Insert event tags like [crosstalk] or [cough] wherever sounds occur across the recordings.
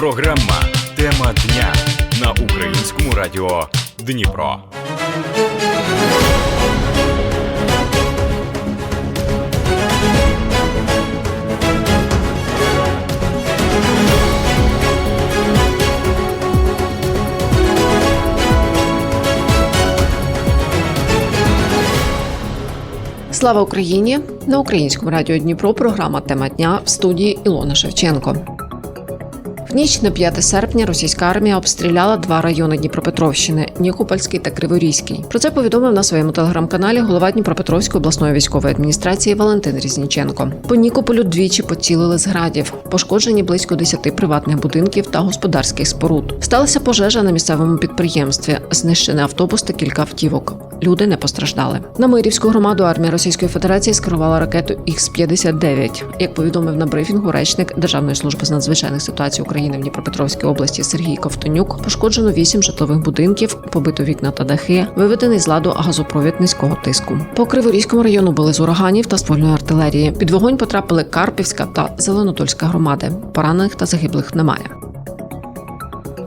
Програма Тема дня на українському радіо Дніпро. Слава Україні! На українському радіо Дніпро програма Тема дня в студії Ілона Шевченко. В ніч на 5 серпня російська армія обстріляла два райони Дніпропетровщини Нікопольський та Криворізький. Про це повідомив на своєму телеграм-каналі голова Дніпропетровської обласної військової адміністрації Валентин Різніченко. По Нікополю двічі поцілили з градів. Пошкоджені близько 10 приватних будинків та господарських споруд. Сталася пожежа на місцевому підприємстві. Знищений автобус та кілька автівок. Люди не постраждали. На Мирівську громаду армія Російської Федерації скерувала ракету Х-59. Як повідомив на брифінгу речник Державної служби з надзвичайних ситуацій України в Дніпропетровській області Сергій Ковтонюк, пошкоджено вісім житлових будинків, побито вікна та дахи, виведений з ладу газопровід низького тиску. По Криворізькому району були з ураганів та ствольної артилерії. Під вогонь потрапили Карпівська та Зеленодольська громади. Поранених та загиблих немає.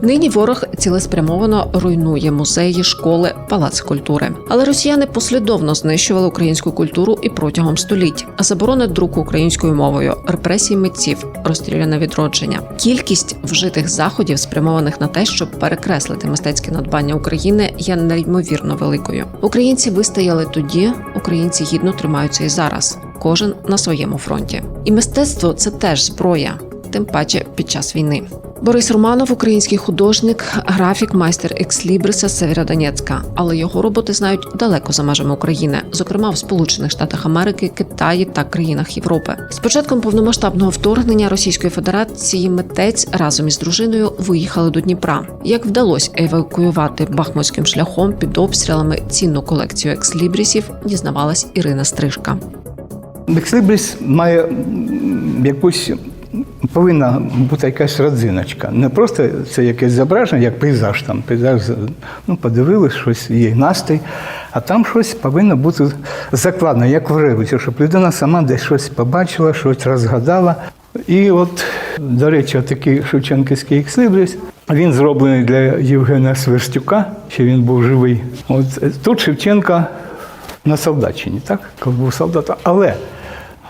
Нині ворог цілеспрямовано руйнує музеї, школи, палац культури. Але росіяни послідовно знищували українську культуру і протягом століть. А Заборони друку українською мовою, репресії митців, розстріляне відродження. Кількість вжитих заходів, спрямованих на те, щоб перекреслити мистецьке надбання України, є неймовірно великою. Українці вистояли тоді, українці гідно тримаються і зараз. Кожен на своєму фронті. І мистецтво це теж зброя, тим паче під час війни. Борис Романов, український художник, графік, майстер екслібриса Северодонецька, але його роботи знають далеко за межами України, зокрема в Сполучених Штатах Америки, Китаї та країнах Європи. З початком повномасштабного вторгнення Російської Федерації митець разом із дружиною виїхали до Дніпра. Як вдалося евакуювати бахмутським шляхом під обстрілами цінну колекцію екслібрісів, дізнавалась Ірина Стрижка. Ексибріс має якусь повинна бути якась родзиночка. Не просто це якесь зображення, як пейзаж там. Пейзаж ну, подивились, щось є настрій, а там щось повинно бути закладено, як в ревуці, щоб людина сама десь щось побачила, щось розгадала. І от, до речі, такий Шевченківський ексибріс, він зроблений для Євгена Сверстюка, ще він був живий. От тут Шевченка на Солдатчині, так? Коли був солдатом. Але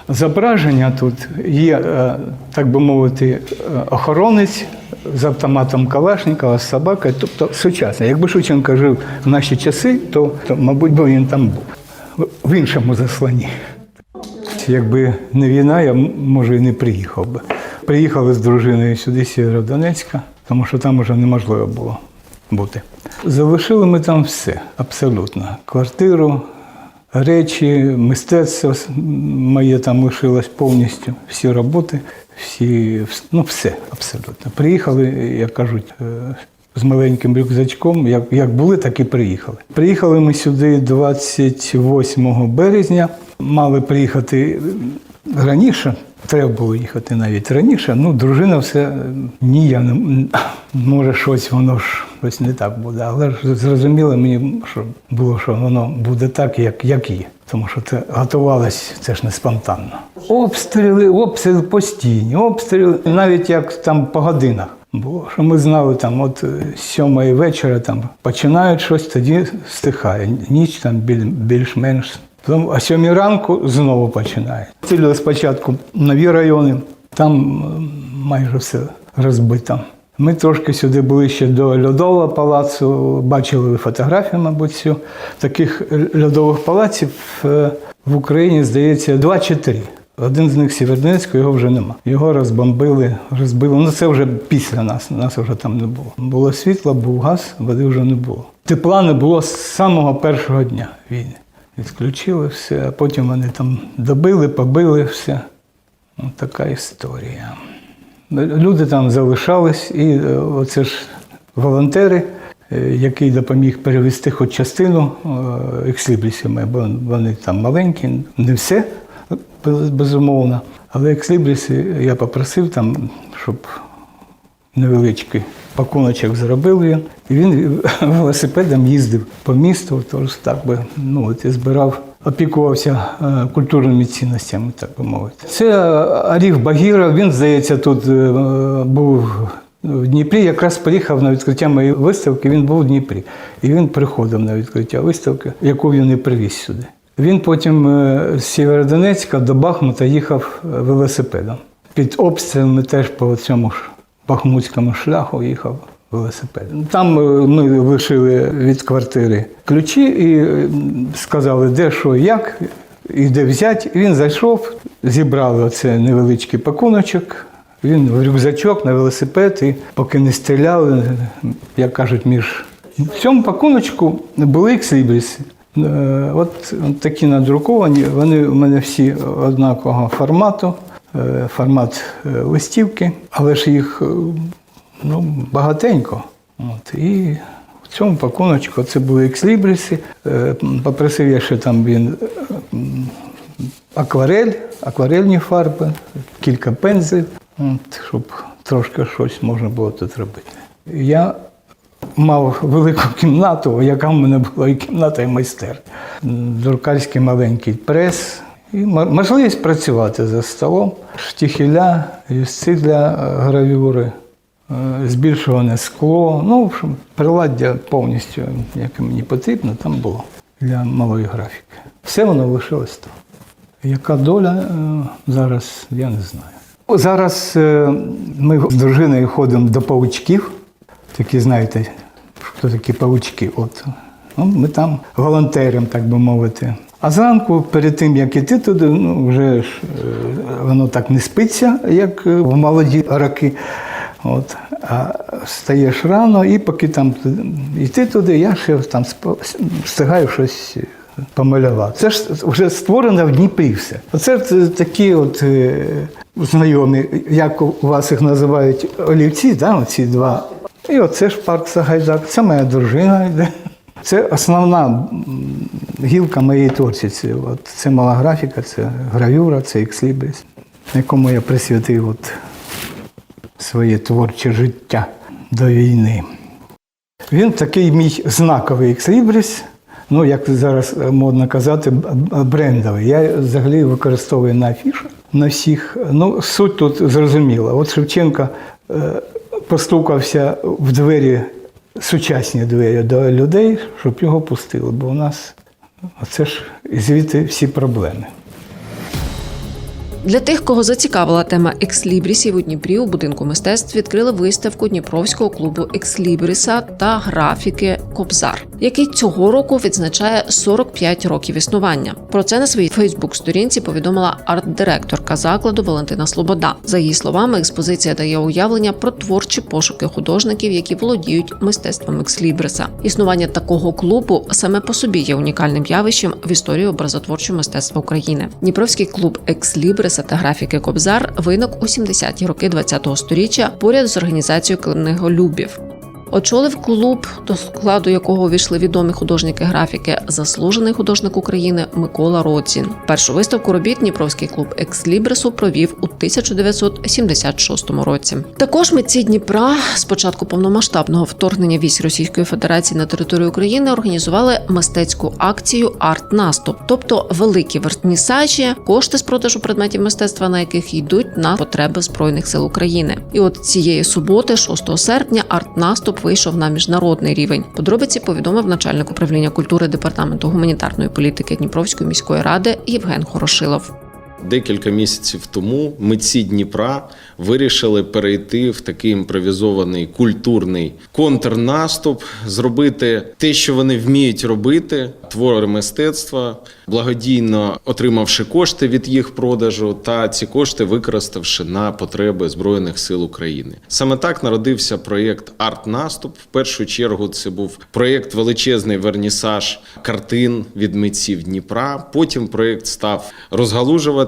зображення тут є, е, так би мовити, е, охоронець з автоматом Калашникова, з собакою, тобто сучасний. Якби Шевченко жив в наші часи, то, то мабуть, би він там був в- іншому засланні. Якби не війна, я може і не приїхав би. Приїхали з дружиною сюди, Сєвєродонецька, тому що там вже неможливо було бути. Залишили ми там все, абсолютно. Квартиру, речі, мистецтво моє там лишилось повністю, всі роботи, всі, ну все абсолютно. Приїхали, як кажуть, е, з маленьким рюкзачком, як, як були, так і приїхали. Приїхали ми сюди 28 березня, мали приїхати раніше. Треба було їхати навіть раніше. Ну, дружина все ні, я не може щось воно ж щось не так буде. Але ж зрозуміло мені, що було, що воно буде так, як, як є. Тому що це готувалось, це ж не спонтанно. Обстріли, обстріли постійні, обстріли, навіть як там по годинах. Було, що ми знали, там от е, сьомої вечора там починають щось, тоді стихає. Ніч там біль- більш-менш. Потім о сьомій ранку знову починає. Цілили спочатку нові райони, там майже все розбито. Ми трошки сюди ближче до льодового палацу, бачили фотографію, мабуть, цю. Таких льодових палаців е, в Україні, здається, два чи три. Один з них Сєвєродонецьку, його вже нема. Його розбомбили, розбили. Ну це вже після нас, нас вже там не було. Було світло, був газ, води вже не було. Тепла не було з самого першого дня війни. Відключили все, а потім вони там добили, побили все. Ось така історія. Люди там залишались, і е, оце ж волонтери, е, який допоміг перевести хоч частину е, екслібрісів, бо вони там маленькі, не все, безумовно. Але екслібріси я попросив там, щоб невеличкий пакуночок зробив він. І він [laughs] велосипедом їздив по місту, тож так би ну, от, і збирав, опікувався е, культурними цінностями, так би мовити. Це Аріф Багіра, він, здається, тут е, був в Дніпрі якраз приїхав на відкриття моєї виставки, він був в Дніпрі. І він приходив на відкриття виставки, яку він і привіз сюди. Він потім е, з Сєвєродонецька до Бахмута їхав е, велосипедом. Під обстрілами теж по цьому ж бахмутському шляху їхав велосипедом. Там е, ми лишили від квартири ключі і е, сказали, де що, як, і де взяти. Він зайшов, зібрали оце невеличкий пакуночок. Він в рюкзачок на велосипед, і поки не стріляли, як кажуть, між в цьому пакуночку були ексибріси. Е, От, такі надруковані, вони у мене всі однакового формату, формат е, листівки, але ж їх е, ну, багатенько. От, і в цьому пакуночку це були екслібриси. Е, Попросив я ще там він е, акварель, акварельні фарби, кілька пензлів, щоб трошки щось можна було тут робити. Я мав велику кімнату, яка в мене була і кімната, і майстер. Друкарський маленький прес. І можливість працювати за столом, штіхеля, юсці для е, гравюри, е, збільшуване скло. Ну, в общем, приладдя повністю, яке мені потрібно, там було для малої графіки. Все воно лишилось там. Яка доля е, зараз, я не знаю. Зараз ми з дружиною ходимо до паучків. Такі, знаєте, хто такі паучки. От. Ну, ми там волонтером, так би мовити. А зранку, перед тим, як іти туди, ну, вже ж е, воно так не спиться, як е, в молоді роки. От. А встаєш рано, і поки там йти туди, я ще там встигаю щось помалювати. Це ж вже створено в Дніпрі все. Оце такі от е, знайомі, як у вас їх називають олівці, да, оці два. І оце ж парк Сагайдак, це моя дружина йде. Це основна гілка моєї творчості. От, це мала графіка, це гравюра, це екслібрис, якому я присвятив от своє творче життя до війни. Він такий мій знаковий екслібрис, ну, як зараз модно казати, брендовий. Я взагалі використовую на афішах, на всіх. Ну, суть тут зрозуміла. От Шевченко е, постукався в двері, сучасні двері до людей, щоб його пустили, бо у нас це ж звідти всі проблеми. Для тих, кого зацікавила тема екслібрісів у Дніпрі у будинку мистецтв відкрили виставку Дніпровського клубу екслібріса та графіки Кобзар, який цього року відзначає 45 років існування. Про це на своїй Фейсбук-сторінці повідомила арт-директорка закладу Валентина Слобода. За її словами, експозиція дає уявлення про творчі пошуки художників, які володіють мистецтвом екслібриса. Існування такого клубу саме по собі є унікальним явищем в історії образотворчого мистецтва України. Дніпровський клуб екслібриса та графіки Кобзар виник у 70-ті роки ХХ століття поряд з організацією книголюбів. Очолив клуб, до складу якого увійшли відомі художники графіки, заслужений художник України Микола Родзін. Першу виставку робіт Дніпровський клуб Екслібрису провів у 1976 році. Також митці Дніпра з початку повномасштабного вторгнення військ Російської Федерації на територію України організували мистецьку акцію Арт Наступ, тобто великі вернісажі, кошти з продажу предметів мистецтва, на яких йдуть на потреби збройних сил України. І от цієї суботи, 6 серпня, арт наступ вийшов на міжнародний рівень. Подробиці повідомив начальник управління культури департаменту гуманітарної політики Дніпровської міської ради Євген Хорошилов. Декілька місяців тому митці Дніпра вирішили перейти в такий імпровізований культурний контрнаступ, зробити те, що вони вміють робити, твори мистецтва, благодійно отримавши кошти від їх продажу, та ці кошти використавши на потреби Збройних сил України. Саме так народився проєкт Арт Наступ. В першу чергу це був проєкт величезний вернісаж картин від митців Дніпра. Потім проєкт став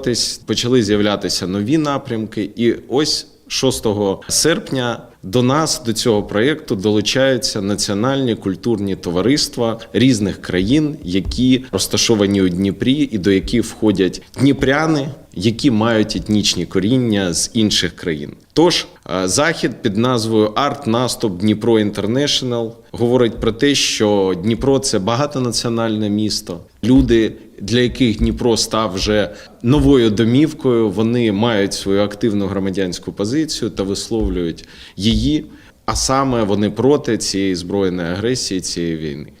розгалужуватись, почали з'являтися нові напрямки, і ось. 6 серпня до нас до цього проєкту долучаються національні культурні товариства різних країн, які розташовані у Дніпрі, і до яких входять дніпряни, які мають етнічні коріння з інших країн. Тож е, захід під назвою Арт Наступ Дніпро Інтернешнл говорить про те, що Дніпро це багатонаціональне місто. Люди, для яких Дніпро став вже новою домівкою, вони мають свою активну громадянську позицію та висловлюють її. А саме вони проти цієї збройної агресії, цієї війни.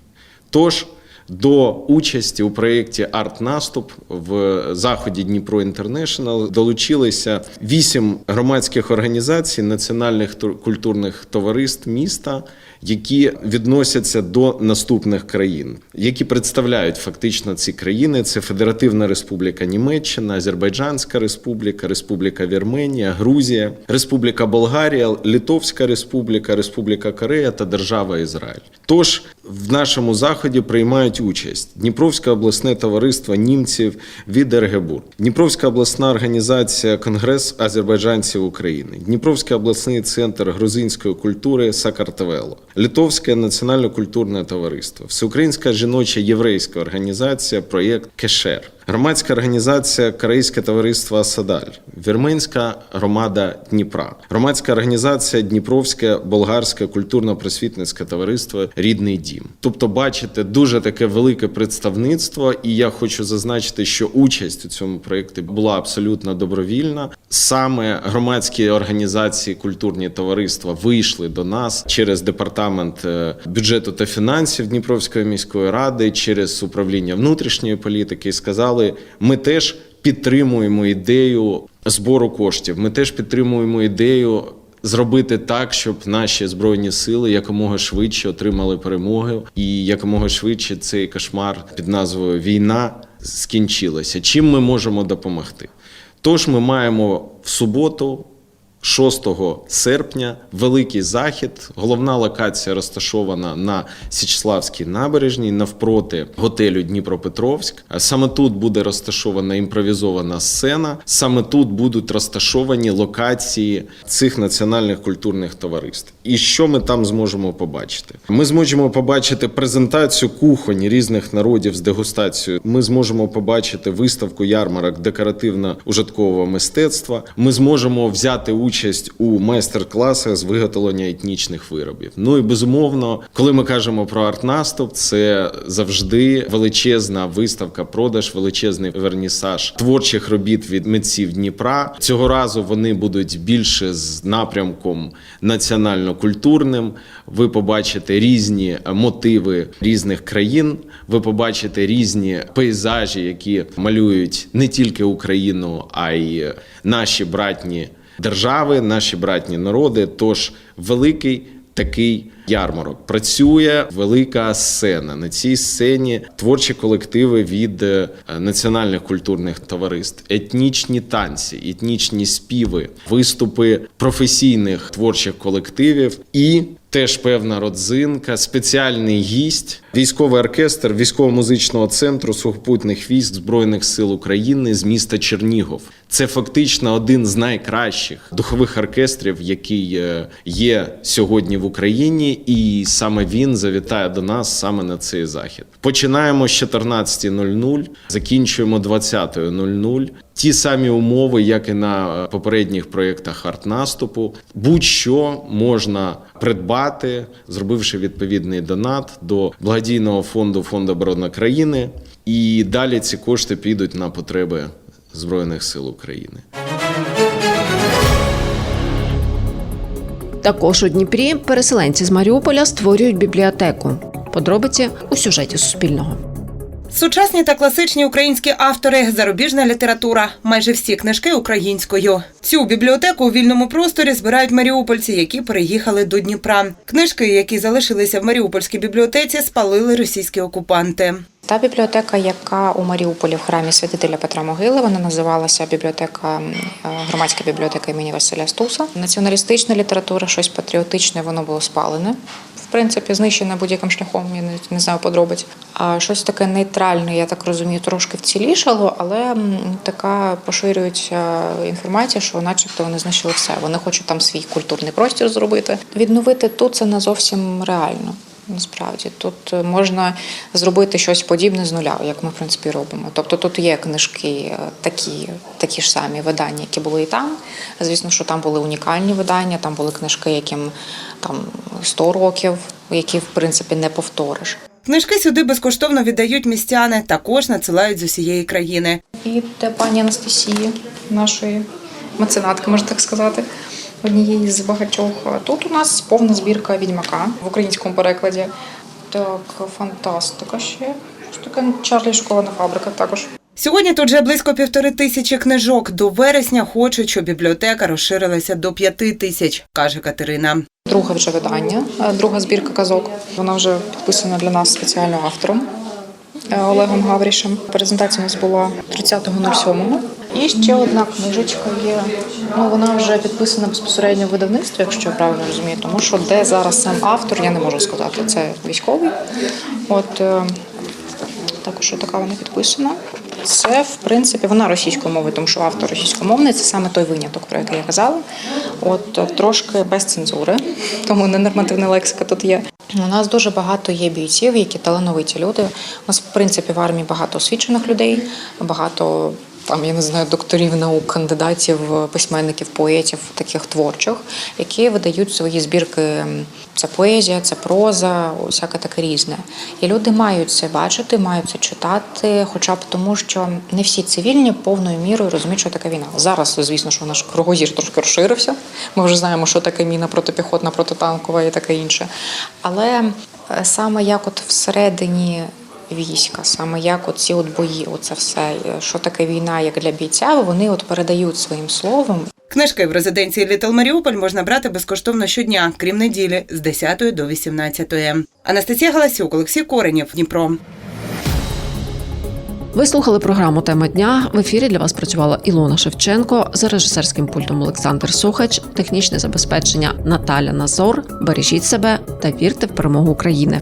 Тож до участі у проєкті Арт Наступ в заході Дніпро Інтернешнл долучилися вісім громадських організацій національних тур- культурних товариств міста, які відносяться до наступних країн, які представляють фактично ці країни: це Федеративна Республіка Німеччина, Азербайджанська Республіка, Республіка Вірменія, Грузія, Республіка Болгарія, Литовська Республіка, Республіка Корея та Держава Ізраїль. Тож в нашому заході приймають участь Дніпровське обласне товариство німців від Ергебур, Дніпровська обласна організація Конгрес азербайджанців України, Дніпровський обласний центр грузинської культури Сакартвело, Литовське національно-культурне товариство, Всеукраїнська жіноча єврейська організація Проєкт Кешер. Громадська організація Корейське товариство Асадаль, Вірменська громада Дніпра, громадська організація Дніпровське болгарське культурно-просвітницьке товариство Рідний дім. Тобто, бачите, дуже таке велике представництво, і я хочу зазначити, що участь у цьому проєкті була абсолютно добровільна. Саме громадські організації, культурні товариства вийшли до нас через департамент е, бюджету та фінансів Дніпровської міської ради, через управління внутрішньої політики і сказали: ми теж підтримуємо ідею збору коштів. Ми теж підтримуємо ідею. Зробити так, щоб наші збройні сили якомога швидше отримали перемоги, і якомога швидше цей кошмар під назвою Війна скінчилася. Чим ми можемо допомогти? Тож ми маємо в суботу, 6 серпня, великий захід. Головна локація розташована на Січславській набережній навпроти готелю Дніпропетровськ. А Саме тут буде розташована імпровізована сцена. Саме тут будуть розташовані локації цих національних культурних товариств. І що ми там зможемо побачити? Ми зможемо побачити презентацію кухонь різних народів з дегустацією. Ми зможемо побачити виставку ярмарок декоративно-ужиткового мистецтва. Ми зможемо взяти участь у майстер-класах з виготовлення етнічних виробів. Ну і безумовно, коли ми кажемо про арт-наступ, це завжди величезна виставка, продаж, величезний вернісаж творчих робіт від митців Дніпра. Цього разу вони будуть більше з напрямком національно-культурним. Ви побачите різні мотиви різних країн. Ви побачите різні пейзажі, які малюють не тільки Україну, а й наші братні держави, наші братні народи. Тож великий такий ярмарок. Працює велика сцена. На цій сцені творчі колективи від е, національних культурних товариств, етнічні танці, етнічні співи, виступи професійних творчих колективів і. Теж певна родзинка, спеціальний гість, військовий оркестр військово-музичного центру сухопутних військ Збройних сил України з міста Чернігов. Це фактично один з найкращих духових оркестрів, який е, є сьогодні в Україні, і саме він завітає до нас саме на цей захід. Починаємо з 14.00, закінчуємо 20.00. Ті самі умови, як і на е, попередніх проєктах арт-наступу. Будь-що можна придбати, зробивши відповідний донат до благодійного фонду Фонду оборони країни. І далі ці кошти підуть на потреби Збройних сил України. Також у Дніпрі переселенці з Маріуполя створюють бібліотеку. Подробиці у сюжеті Суспільного. Сучасні та класичні українські автори, зарубіжна література, майже всі книжки українською. Цю бібліотеку у вільному просторі збирають маріупольці, які переїхали до Дніпра. Книжки, які залишилися в Маріупольській бібліотеці, спалили російські окупанти. Та бібліотека, яка у Маріуполі в храмі святителя Петра Могили, вона називалася бібліотека е, громадська бібліотека імені Василя Стуса. Націоналістична література, щось патріотичне, воно було спалене. Принципі, знищене будь-яким шляхом, я не, не знаю подробиць. А щось таке нейтральне, я так розумію, трошки вцілішало, але така поширюється інформація, що, начебто, вони знищили все. Вони хочуть там свій культурний простір зробити. Відновити тут це не зовсім реально. Насправді тут е, можна зробити щось подібне з нуля, як ми в принципі робимо. Тобто тут є книжки е, такі, такі ж самі видання, які були і там. Звісно, що там були унікальні видання, там були книжки, яким там 100 років, які в принципі не повториш. Книжки сюди безкоштовно віддають містяни, також надсилають з усієї країни. І для пані Анастасії, нашої меценатки, можна так сказати, однієї з багатьох. Тут у нас повна збірка відьмака в українському перекладі. Так, фантастика ще. Що таке Чарлі шоколадна фабрика також. Сьогодні тут вже близько півтори тисячі книжок. До вересня хочуть, щоб бібліотека розширилася до п'яти тисяч, каже Катерина. Друге вже видання, друга збірка казок. Вона вже підписана для нас спеціально автором Олегом Гаврішем. Презентація у нас була 30.07. І ще одна книжечка є. Ну вона вже підписана безпосередньо в видавництві, якщо я правильно розумію. Тому що де зараз сам автор, я не можу сказати. Це військовий. От е, також така вона підписана. Це, в принципі, вона російською мовою, тому що автор російськомовний це саме той виняток, про який я казала. От е, трошки без цензури, тому ненормативна лексика тут є. У нас дуже багато є бійців, які талановиті люди. У нас, в принципі, в армії багато освічених людей, багато там, я не знаю, докторів наук, кандидатів, письменників, поетів, таких творчих, які видають свої збірки. Це поезія, це проза, усяке таке різне. І люди мають це бачити, мають це читати, хоча б тому, що не всі цивільні повною мірою розуміють, що таке війна. Зараз, звісно, що наш кругозір трошки розширився. Ми вже знаємо, що таке міна протипіхотна, протитанкова і таке інше. Але е, саме як от всередині війська, саме як оці от бої, оце все, е, що таке війна, як для бійця, вони от передають своїм словом. Книжки в резиденції Літл Маріуполь можна брати безкоштовно щодня, крім неділі, з 10 до 18. Анастасія Галасюк, Олексій Коренєв, Дніпро. Ви слухали програму Тема дня. В ефірі для вас працювала Ілона Шевченко за режисерським пультом Олександр Сухач, технічне забезпечення Наталя Назор. Бережіть себе та вірте в перемогу України.